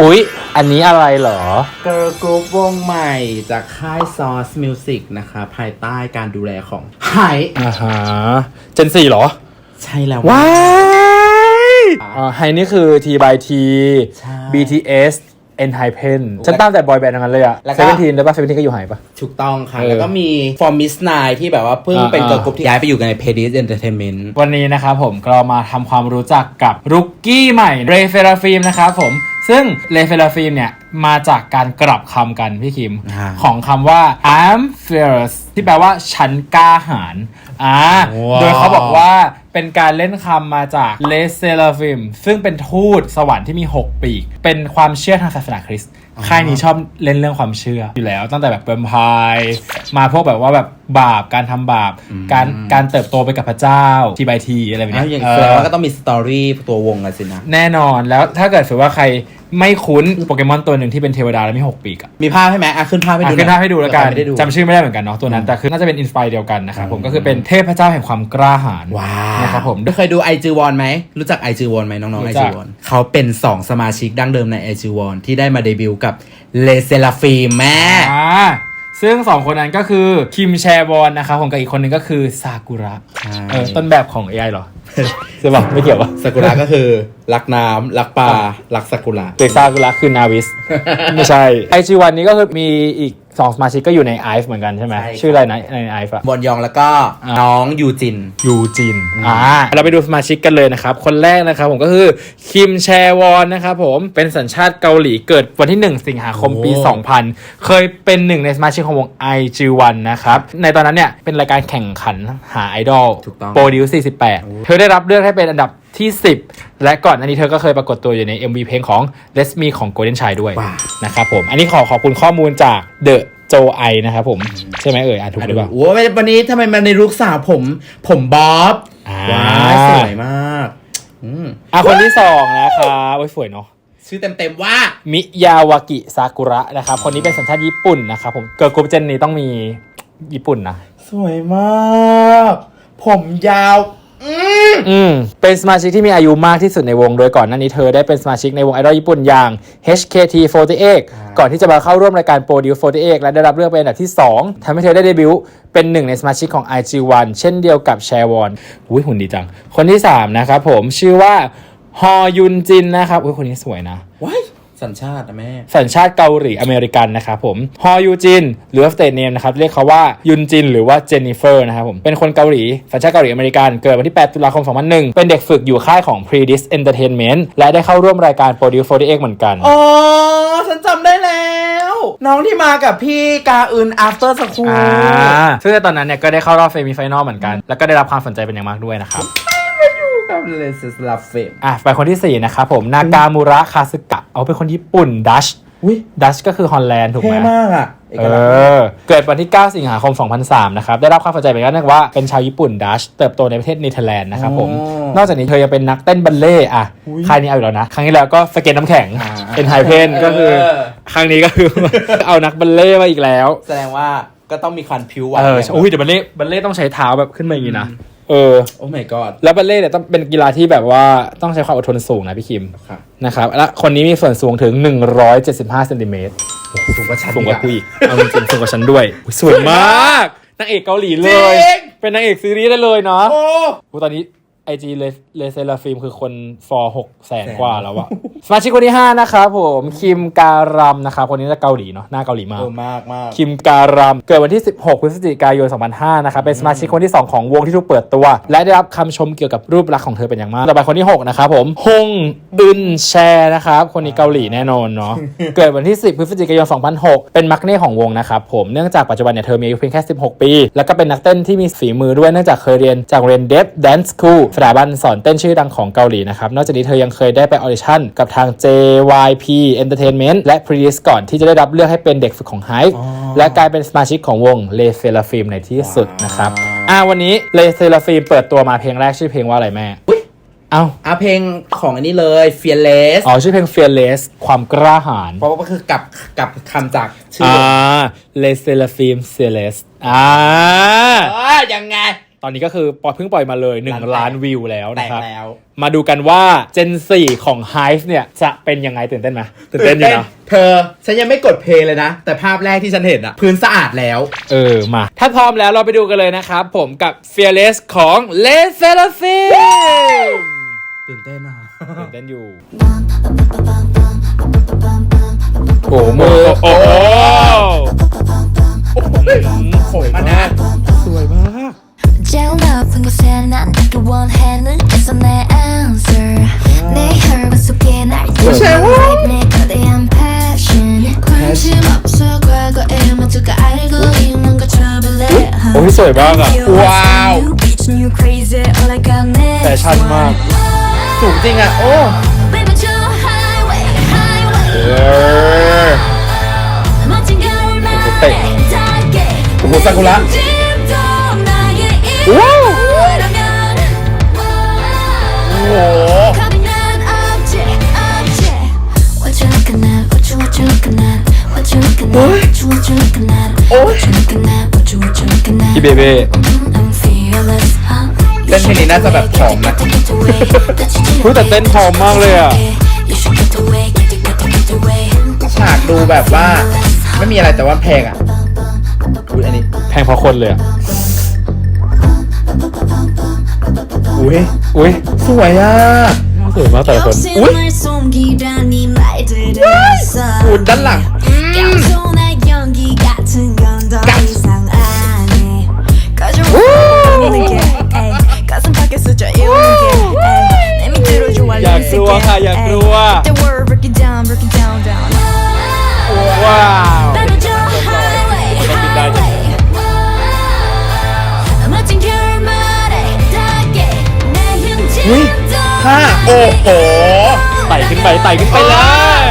อุ๊ย อันนี้อะไรเหรอ เกิร์ลกรุ๊ปวงใหม่จากค่ายซอสมิวสิกนะคะ ภายใต้การดูแลของไฮอ่าฮะเจนสี่เหรอ ใช่แล้วว้ายอ่าไฮนี่คือ T by T ใช่ BTS n h y p e n ฉันตามแต่บอยแบนด์ทั้งนั้นเลยอะแล้วก็ เซเว่นทีนได้ปะเซเว่นทีนก็อยู่ไฮปะ ถูกต้องค่ะ เออแล้วก็มี For Miss Nine ที่แบบว่าเพิ่งอ่าเป็นเกิร์ลกรุ๊ปที่ย้ายไปอยู่กันใน p a d i s Entertainment วันนี้นะครับผมก็มาทำความรู้จักกับรุกกี้ใหม่เรเฟราฟิล์มนะครับผม ซึ่งเรเฟราฟิล์มเนี่ย มาจากการกลับคำกันพี่คิมอ่าของคำว่า I'm fierce ที่แปลว่าฉันกล้าหาญอ่าว้าวโดยเขาบอกว่าเป็นการเล่นคำมาจากเลเซราฟิมซึ่งเป็นทูตสวรรค์ที่มี 6 ปีก เป็นความเชื่อทางศาสนาคริสต์ค่ายนี้ชอบเล่นเรื่องความเชื่ออยู่แล้ว ตั้งแต่แบบเบิร์มพายมาพวกแบบว่าแบบบาปการทำบาป การการเติบโตไปกับพระเจ้าทีบายทีอะไรแบบอ้าเนี้วยอย่างเอแสดงอว่าก็ต้องมีสตอรี่ตัววงกันสินะ แน่นอนแล้วถ้าเกิดสมมติว่าใคร ไม่คุ้นโปเกมอนตัวหนึ่งที่เป็นเทวดาและมี6ปีกอะมีภาพให้ไหมอะขึ้นภาพให้อะดูขึ้นภาพให้ดูแล้วกันเผื่อใครไม่ได้ดู จำชื่อไม่ได้เหมือนกันเนาะตัวนั้นแต่คือน่าจะเป็นอินสปายเดียวกันนะครับผมก็คือเป็นเทพเจ้าแห่งความกล้าหาญว้าวนะครับผม เคยดูไอจีวอนไหม รู้จักไอจีวอนไหมน้องๆรู้ไอจัจีก วอนเขาเป็น 2 สมาชิกดั้งเดิมในไอจีวอนที่ได้มาเดบิวต์กับเลเซลาฟีแม่ อ่าซึ่งสองคนนั้นก็คือคิมแชร์บอลนะครับผมกับอีกคนหนึงก็คือซากุระเออต้นแบบของ AI เหรอ ใช่ป่ะไม่เกี่ยวป่ะซากุระก็คือรักน้ำรักปลารักซากุระเด็กซากุระคือนาวิส ไม่ใช่ไอจีวันนี้ก็คือมีอีก สองสมาชิกก็อยู่ในไอฟ์เหมือนกันใช่ไหมใช่ครับชื่ออะไรนะในไอฟ์อะบอนยองแล้วก็อ่า น้องยูจิน ยูจินอ่าเราไปดูสมาชิกกันเลยนะครับ คนแรกนะครับผมก็คือคิมแชวอนนะครับผมเป็นสัญชาติเกาหลีเกิดวันที่ 1 สิงหาคมปี โอ้ 2000 เคยเป็นหนึ่งในสมาชิกของวง IG1 นะครับ ในตอนนั้นเนี่ยเป็นรายการแข่งขันหาไอดอลถูกต้องโปรดิว48 เธอได้รับเลือกให้เป็นอันดับ ที่ 10 และก่อนอันนี้เธอก็เคยปรากฏตัวอยู่ใน MV เพลงของ Let's Me ของ Golden Child ด้วยว้าว นะครับผมอันนี้ขอขอบคุณข้อมูลจาก The โจไอนะครับผม ใช่ไหมเอ่ยอ่านถูกหรือเปล่าโอ้ยวันนี้ทำไมมันในลูกสาวผม ผมบ๊อบอ่าว้ายสวยมากอืมอะคนที่สองนะครับโอ้ยสวยเนาะ ชื่อเต็มๆว่า มิยาวากิซากุระนะครับ คนนี้เป็นสัญชาติญี่ปุ่นนะครับผม เกิร์ลกรุ๊ปเจนนี้ต้องมีญี่ปุ่นนะ สวยมาก ผมยาว อืมอืมเป็นสมาชิกที่มีอายุมากที่สุดในวง โดยก่อนหน้านี้เธอได้เป็นสมาชิกในวงไอดอลญี่ปุ่นอย่าง HKT48 ก่อนที่จะมาเข้าร่วมรายการ Produce 48 และได้รับเลือกเป็นอันดับที่ 2ทำให้เธอได้เดบิวต์เป็นหนึ่งในสมาชิกของ IG1 เช่นเดียวกับแชวอนอุ้ยหุ่นดีจัง คนที่ 3 นะครับผมชื่อว่าฮอยุนจินนะครับอุ้ยคนนี้สวยนะว้าย สัญชาตินะแม่ สัญชาติเกาหลีอเมริกันนะครับผม ฮอยูจิน หรือว่าสเตทเนมนะครับ เรียกเขาว่ายุนจิน หรือว่าเจนนิเฟอร์นะครับผม เป็นคนเกาหลี สัญชาติเกาหลีอเมริกัน เกิดวันที่ 8 ตุลาคม 2001 เป็นเด็กฝึกอยู่ค่ายของ Predis Entertainment และได้เข้าร่วมรายการ Produce 48เหมือนกัน อ๋อ ฉันจำได้แล้ว น้องที่มากับพี่กาอึน after school อ่าซึ่งในตอนนั้นเนี่ยก็ได้เข้ารอบเฟมิไฟนอลเหมือนกัน แล้วก็ได้รับความสนใจเป็นอย่างมากด้วยนะครับกับ เลสลาเฟมอะไปคนที่4นะครับผมนากามูระคาสึกะเอาเป็นคนญี่ปุ่นดัชอุ้ยดัชก็คือฮอลแลนด์ถูกไหเท่มมากอะเอกเอลักษณ์อเกิดวันที่ 9 สิงหาคม 2003 นะครับ ได้รับความสนใจเป็นกันเนื่องว่าเป็นชาวญี่ปุ่นดัชเติบโตในประเทศเนเธอร์แลนด์นะครับผม นอกจากนี้เธอยังเป็นนักเต้นบัลเล่ต์อะค่ายนี้เอาอยู่แล้วนะ ครั้งที่แล้วก็สเก็ตน้ำแข็ง เป็นไฮเพนก็คือ ครั้งนี้ก็คือเอานักบัลเล่ต์มาอีกแล้ว แสดงว่าก็ต้องมีคันผิวไหวเอออุ้ยแต่บัลเล่ต์บัลเล่ต์ต้องใช้เท้าแบบขึ้นมาอย่างนี้นะ เออ โอ้ my god แล้วบัลเล่ต์เนี่ยต้องเป็นกีฬาที่แบบว่าต้องใช้ความอดทนสูงนะพี่คิมครับนะครับและคนนี้มีส่วนสูงถึง 175เซนติเมตรสูงกว่าฉันสูงกว่ากูอีอีกเอาจริงๆสูงกว่าฉันด้วยอุ๊ยสวยมากนางเอกเกาหลีเลยจริงเป็นนางเอกซีรีส์ได้เลยเนาะโอ้โอ้ตอนนี้ ไอจีเลเลเซลาฟิล์มคือคนฟอร์หกแสนกว่าแล้วอะสมาชิกคนที่5นะครับผมคิมการัมนะครับคนนี้จะเกาหลีเนาะหน้าเกาหลีมากเออมากมากคิมการัมเกิดวันที่ 16 พฤศจิกายน 2005 นะครับเป็นสมาชิกคนที่ 2 ของวงที่ถูกเปิดตัว และได้รับคำชมเกี่ยวกับรูปลักษณ์ของเธอเป็นอย่างมากต่อไปคนที่ 6 นะครับผมฮงอึนแชนะครับคนนี้เกาหลีแน่นอนเนาะเกิดวันที่ 10 พฤศจิกายน 2006 เป็นมักเน่ของวงนะครับผมเนื่องจากปัจจุบันเนี่ยเธอมีอายุเพียงแค่ 16 ปี แล้วก็เป็นนักเต้นที่มีฝีมือด้วยเนื่องจากเคยเรียนจากโรงเรียนเดฟแดนซ์คูลสถาบันสอนเต้นชื่อดังของเกาหลีนะครับ นอกจากนี้เธอยังเคยได้ไปออดิชั่นกับทาง JYP Entertainment และ p r e d i s ก่อนที่จะได้รับเลือกให้เป็นเด็กฝึกของ Hype และกลายเป็นสมาชิกของวงเลเซลาฟิมในที่สุดนะครับอ่าวันนี้เลเซลาฟิมเปิดตัวมาเพลงแรกชื่อเพลงว่าอะไรแม่อุ๊ยเอ้าอะเพลงของอันนี้เลย fearless อ๋อ ชื่อเพลง Fearless ความกล้าหาญเพราะว่าก็คือกลับกลับคำจากชื่ออ่าวงเลเซลาฟิมเซเลสอ่าเออยังไง ตอนนี้ก็คือปล่อยเพิ่งปล่อยมาเลยล้านแตก1ล้านวิวแล้วแตนะกครับแล้วมาดูกันว่า Gen 4 ของ Hive เนี่ย จะเป็นยังไงตื่นเต้นไหมตื่นเต้นอยู่นะเธอ ฉันยังไม่กดเพลย์เลยนะ แต่ภาพแรกที่ฉันเห็นอะพื้นสะอาดแล้ว เออ มา ถ้าพร้อมแล้วเราไปดูกันเลยนะครับ ผมกับ Fearless ของ l e s e r a f i m ตื่นเต้นอะตื่นเต้นอยู่โอ้โหโอ้โหโอยมานะสวยมาก 제일 높은 곳에 난그 원하는 있어 내 answer 내 혈관 속에 날 띄우는 내 거대한 passion 관심 없어 과거의 모두가 알고 있는 것 trouble โอ้ยสวยมากอ่ะ ว้าว You crazy all I got แฟ next ชั่นมาก สูงจริงอะโอ้ Baby 저 highway highway เออ 멋진 겨울만의 네. 달게 오호, 사쿠라. 짐도 나의 와 โอ้โหโอ้ยพี่เบเบ้เต้นเพลงนี้น่าจะแบบหอมนะพูดแต่เต้นหอมมากเลยอะฉากดูแบบว่า ไม่มีอะไรแต่ว่าแพงอะอุ้ยอันนี้แพงพอคนเลยอะ 왜? 왜? 승화야. 얼마나 따라건 왜? 왜? 달랑 야, 그와 야, 그와. 와. ค่ะ โอ้โหไต่ขึ้นไปไต่ขึ้นไปเลย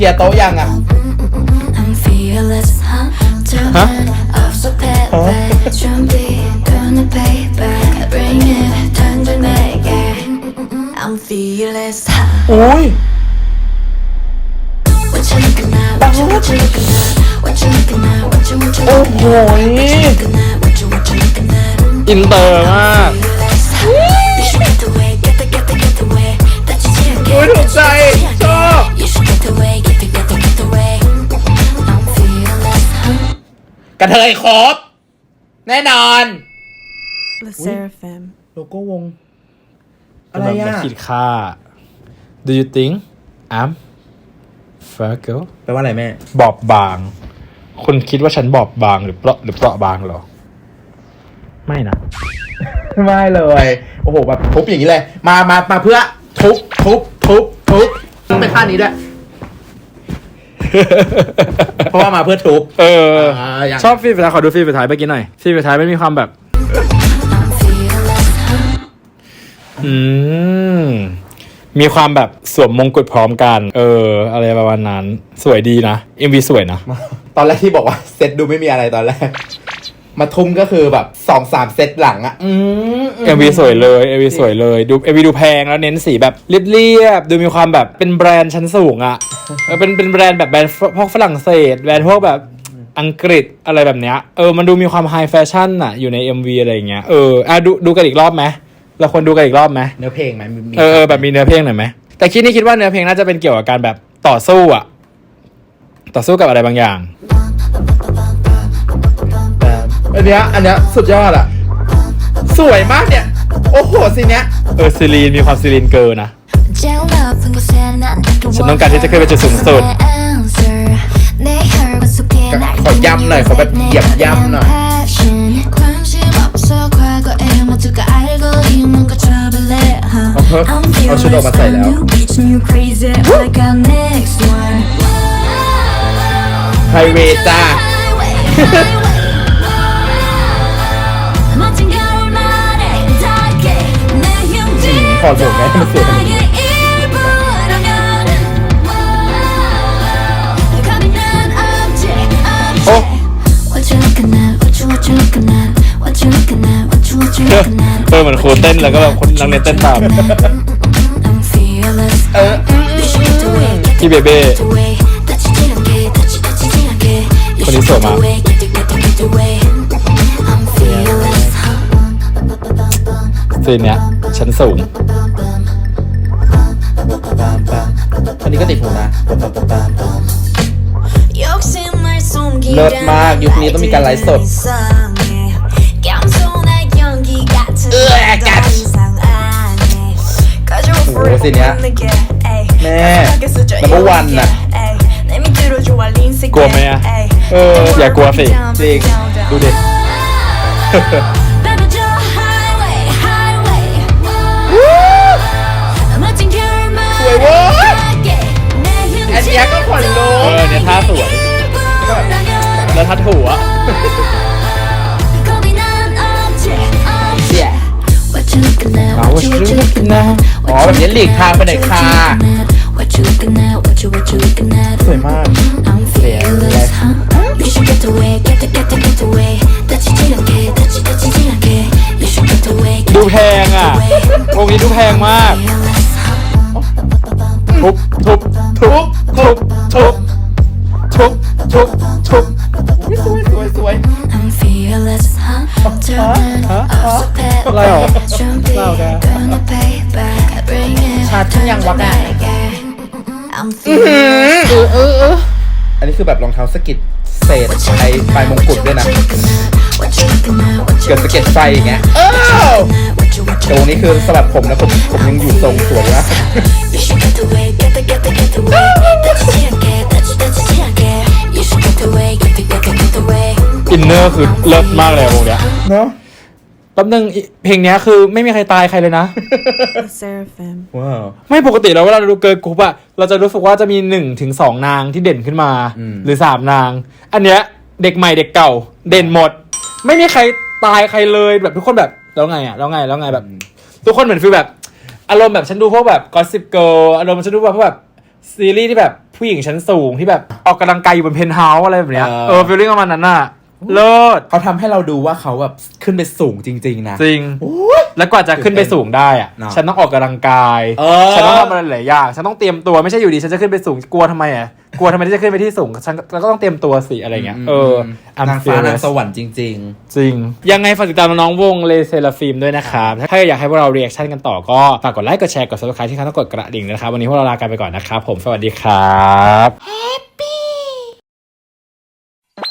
ลียร์โต๊ะยังอะ I'm fearless. huh? Turn off so paper. 준비 pen and paper. Bring it, turn to make it. I'm fearless. huh? อุ้ย What you looking at? What you what you looking at? What you looking at? What you what you โอ้ looking โห at? What you what you looking at? อินเตอร์มาก You should get away, get the get the get away. That's your chance. อุ้ยถูกใจ กระเทยครบ แน่นอน The Seraphim. โลโก้วง อะไรแบบมันอะขีดค่า Do you think I'm Virgo แปลว่าอะไรแม่ บอบบาง คุณคิดว่าฉันบอบบางหรือเปราะหรือเปราะบางเหรอ ไม่นะ ไม่เลย โอ้โหแบบทุบอย่างนี้เลย มามามาเพื่อทุบทุบทุบทุบต้องเป็นท่านี้ด้วย เพราะว่ามาเพื่อทุบเอออ่าอย่างชอบฟีลสุดท้ายขอดูฟีลสุดท้ายเมื่อกี้หน่อยฟีลสุดท้ายมันมีความแบบ I'm fearless. huh? อืมมีความแบบสวมมงกุฎพร้อมกัน เออ อะไรประมาณนั้น สวยดีนะ MV สวยนะ ตอนแรกที่บอกว่าเซตดูไม่มีอะไรตอนแรก มาทุ่มก็คือแบบสองสามเซตหลังอะอืม MV สวยเลย MV สวยเลย ดู MV ดูแพงแล้วเน้นสีแบบเรียบๆดูมีความแบบเป็นแบรนด์ชั้นสูงอะ เออเป็นเป็นแบรนด์แบบแบรนด์พวกฝรั่งเศส แบรนด์พวกแบบอังกฤษอะไรแบบเนี้ยเออมันดูมีความไฮแฟชั่นอะอยู่ใน MV อะไรอย่างเงี้ยเอออะดูดูกันอีกรอบไหมเราควรดูกันอีกรอบไหมเนื้อเพลงไหมมีเออเออแบบมีเนื้อเพลงหน่อยไหมแต่คิดนี่คิดว่าเนื้อเพลงน่าจะเป็นเกี่ยวกับการแบบต่อสู้อะต่อสู้กับอะไรบางอย่างแบบอันเนี้ยอันเนี้ยสุดยอดอะสวยมากเนี่ย โอ้โหสิเนี้ยเออซีรีนมีความซีรีนเกินนะ ฉันต้องการที่จะขึ้นไปจุดสูงสุดขอย้ำหน่อยขอแบบเหยียบย่ำหน่อยเอาชุดออกมาใส่แล้วไฮเวต้าขอจบไหมมันเสีย อเหมือนครูเต้นแล้วก็แบบคนนักเรียนเต้นตามพี่เบเบ้คนนี้สวยมากซีนเนี้ยชั้นสูงคนนี้ก็ติดหูนะเลิศมากยุคนี้ต้องมีการไลฟ์สด โอ้สิเนี้ยแม่แล้ววันน่ะกลัวไหมอะเอออย่ากลัวสิจริงดูดิสวยเว้ยอันนี้ก็ขนลุกเออเนี่ยท่าสวย แล้วท่าถูอะเราว่าชื่อะ อแบบนี้หลีกทางไปหน่อยค่ะสวยมากดูแพงอะวงนี้ดูแพงมาก ทุบทุบทุบทุบทุบทุบทุบทุบสวยสวยสวยอะไรหรอ ฉันยังวักอะ back. I'm fearless. อันนี้คือแบบรองเท้าสะกิดเศษไอปลายมงกุฎด้วยนะ What you looking at? What you เกิดสะเก็ดไฟอย่างเงี้ยเออ What you what แต่ you วงนี้คือสลับผมแล้วผมผมยังอยู่ทรงสวยนะ You should get away, get the get the get away. Touch it, okay, touch it, touch it, okay. You should get away, get the get the get away. อินเนอร์คือเลิศมากเลยอะวงเนี้ยเนาะแป๊บนึงอีเพลงเนี้ยคือไม่มีใครตายใครเลยนะ The Seraphim. ว้าว ไม่ปกติแล้วเวลาเราดูเกิร์ลกรุ๊ปอะเราจะรู้สึกว่าจะมีหนึ่งถึงสองนางที่เด่นขึ้นมา อืม หรือสามนาง อันเนี้ยเด็กใหม่เด็กเก่า เด่นหมด ไม่มีใครตายใครเลยแบบทุกคนแบบแล้วไงอะแล้วไงแล้วไงแบบ ทุกคนเหมือนฟีลแบบ อารมณ์แบบฉันดูพวกแบบกอสซิปเกิลอารมณ์ฉันดูแบบพวกแบบซีรีส์ที่แบบผู้หญิงชั้นสูงที่แบบออกกำลังกายอยู่บนเพนท์เฮาส์อะไรแบบเนี้ยเออ เออฟีลลิ่งประมาณนั้นน่ะ เลิศเขาทำให้เราดูว่าเขาแบบขึ้นไปสูงจริง ๆ นะ จริงแล้วกว่าจะขึ้นไปสูงได้อะเนอะ ฉันต้องออกกำลังกาย เออ ฉันต้องทำอะไรหลายอย่าง ฉันต้องเตรียมตัวไม่ใช่อยู่ดีฉันจะขึ้นไปสูงกลัวทำไมอะ กลัวทำไมที่จะขึ้นไปที่สูง ฉันก็ต้องเตรียมตัวสิอะไรเงี้ย เออ I'm นางฟ้านาง fearless สวรรค์จริง จริง ยังไงฝากติดตามน้องๆวงเลเซลาฟิล์มด้วยนะครับถ้าอยากให้พวกเราเรีแอคชั่นกันต่อก็ฝากกดไลค์กดแชร์กด subscribe ที่ข้างต้องกดกระดิ่งนะครับ วันนี้พวกเราลากันไปก่อนนะครับผมสวัสดีครับ